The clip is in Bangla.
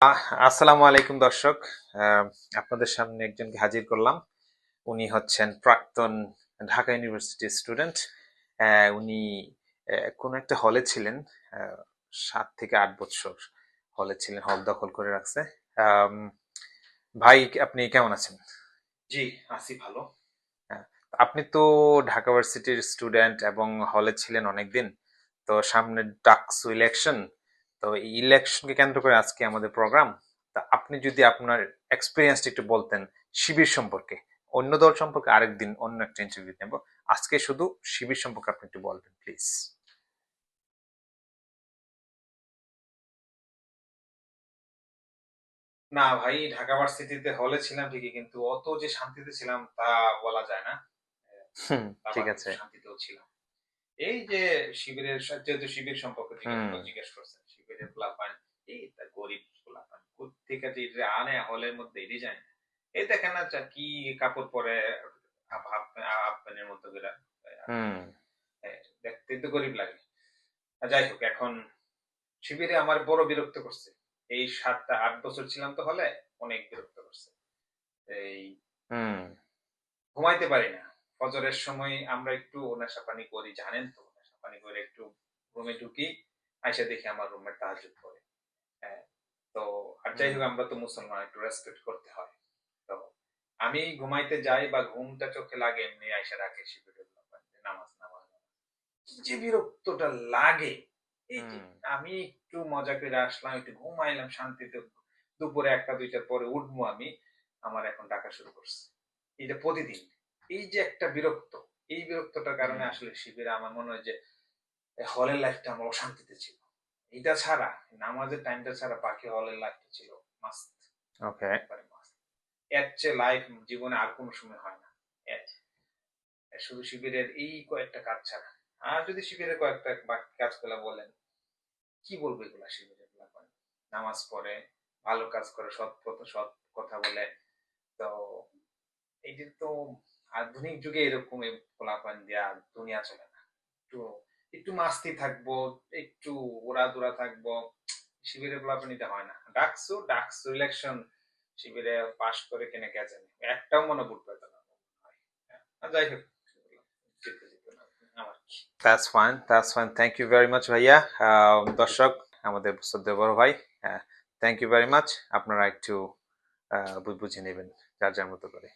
আসসালামু আলাইকুম দর্শক। আপনাদের সামনে একজনকে হাজির করলাম। উনি হচ্ছেন প্রাক্তন ঢাকা ইউনিভার্সিটির স্টুডেন্ট। উনি কোন একটা হলে ছিলেন সাত থেকে আট বছর হলে ছিলেন হল দখল করে রাখছে। ভাই আপনি কেমন আছেন? জি আছি ভালো। আপনি তো ঢাকা ভার্সিটির স্টুডেন্ট এবং হলে ছিলেন অনেকদিন। তো সামনে ডাকসু ইলেকশন তো এই ইলেকশনকে কেন্দ্র করে আজকে আমাদের প্রোগ্রাম তা আপনি যদি আপনার এক্সপিরিয়েন্সটা একটু বলতেন শিবির সম্পর্কে। অন্য দল সম্পর্কে আরেকদিন অন্য একটা ইন্টারভিউ নেব। আজকে শুধু শিবির সম্পর্কে আপনি একটু বলবেন প্লিজ না ভাই ঢাকা ভার্সিটিতে হলে ছিলাম ঠিকই কিন্তু অত যে শান্তিতে ছিলাম তা বলা যায় না। ঠিক আছে। শান্তিতেও ছিলাম। এই যে শিবিরের যেহেতু শিবির সম্পর্কে। জিজ্ঞেস করছেন শিবিরের প্লাপান এই তা গরিব প্লাপান থেকে যে এটা আনে হলের মধ্যে এটি যায় না। এই দেখেন না যা কি কাপড় পরে হাফ মতো করে দেখতে তো গরিব লাগে। আর যাই হোক এখন শিবিরে আমার বড় বিরক্ত করছে। এই সাতটা আট বছর ছিলাম তো হলে অনেক বিরক্ত করছে। এই হুম। ঘুমাইতে পারি না। ফজরের সময় আমরা একটু নেশা পানি করি জানেন তো নেশা পানি করে একটু রুমে ঢুকি আইসা দেখি আমার রুমের তাহাজুদ করে হ্যাঁ তো আর যাই হোক আমরা তো মুসলমান একটু রেসপেক্ট করতে হয়। তো আমি ঘুমাইতে যাই বা ঘুমটা চোখে লাগে এমনি আইসা রাখে শিবিরের নামাজ নামাজ নামাজ। কি যে বিরক্তটা লাগে এই যে আমি একটু মজা করে আসলাম একটু ঘুমাইলাম শান্তিতে দুপুরে একটা দুইটার পরে উঠবো আমি আমার এখন ডাকা শুরু করছে। এটা প্রতিদিন। এই যে একটা বিরক্ত এই বিরক্তটার কারণে আসলে শিবিরে আমার মনে হয় যে হলের লাইফটা আমার অশান্তিতে ছিল। এটা ছাড়া নামাজের টাইমটা ছাড়া বাকি হলের লাইফটা ছিল মাস্ত ওকে একবারে মাস্ত এর চেয়ে লাইফ জীবনে আর কোনো সময় হয় না। শুধু শিবিরের এই কয়েকটা কাজ ছাড়া। আর যদি শিবিরের কয়েকটা বাকি কাজগুলো বলেন কি বলব এগুলা শিবিরের ব্যাপারে? নামাজ পড়ে ভালো কাজ করে সৎ কথা সৎ কথা বলে। তো এইটা তো আধুনিক যুগে এরকম পোলাপান দেওয়া দুনিয়া চলে না। একটু একটু মাস্তি থাকব একটু ওরা দোরা থাকব শিবিরে পোলাপানিতে হয় না। ডাকসু ডাকসু ইলেকশন শিবিরে পাশ করে কেনে কে একটাও মনে ভোট পেতে না। হ্যাঁ, যাই হোক that's fine that's fine thank you very much ভাইয়া। দর্শক আমাদের শ্রদ্ধেয় বড় ভাই। থ্যাংক ইউ ভেরি মাচ আপনারা একটু বুঝে নেবেন যার যার মতো করে।